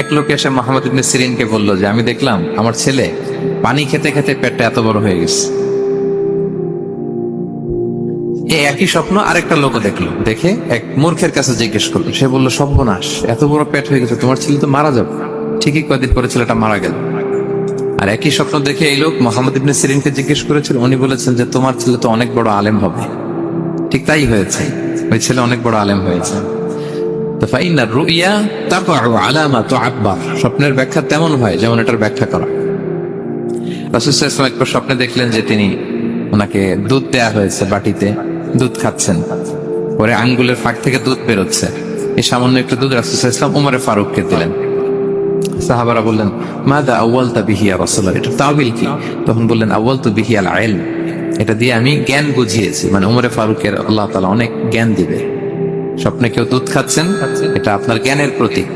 এক লোক এসে মোহাম্মদ ইবনে সিরিনকে বলল যে, আমি দেখলাম আমার ছেলে পানি খেতে খেতে পেটটা এত বড় হয়ে গেছে। এই একই স্বপ্ন আরেকটা লোক দেখল। দেখে এক মূর্খের কাছে জিজ্ঞেস করল। সে বলল, সর্বনাশ, এত বড় পেট হয়ে গেছে, তোমার ছেলে তো মারা যাবে। ঠিকই কয়েকদিন পরে ছেলেটা মারা গেল। আর একই স্বপ্ন দেখে এই লোক মোহাম্মদ ইবনে সিরিনকে জিজ্ঞেস করেছিল, উনি বলেছেন যে, তোমার ছেলে তো অনেক বড় আলেম হবে। ঠিক তাই হয়েছে। ওই ছেলে অনেক বড় আলেম হয়েছে। তো ফাইনা রুইয়া স্বপ্নের ব্যাখ্যা তেমন হয় যেমন এটার ব্যাখ্যা করা। ওয়াসাল্লাম একবার স্বপ্নে দেখলেন যে তিনি ওনাকে দুধ দেয়া হয়েছে বাটিতে, দুধ খাচ্ছেন। পরে আঙ্গুলের ফাঁক থেকে দুধ বেরোচ্ছে। এই সামান্য একটু দুধ আলাইহি ওয়াসাল্লাম উমরে ফারুককে দিলেন। সাহাবারা বললেন, মাদা আউয়ালতা বিহিয়া রাসূলুল্লাহ? এটা তাবিল কি? তখন বললেন, আউয়ালতু বিহিয়া আল ইলম এটা দিয়ে আমি জ্ঞান বুঝিয়েছি। মানে উমরে ফারুকের আল্লাহ তালা অনেক জ্ঞান দিবে। স্বপ্নে কেউ দুধ খাচ্ছেন? এটা আপনার জ্ঞানের প্রতীক।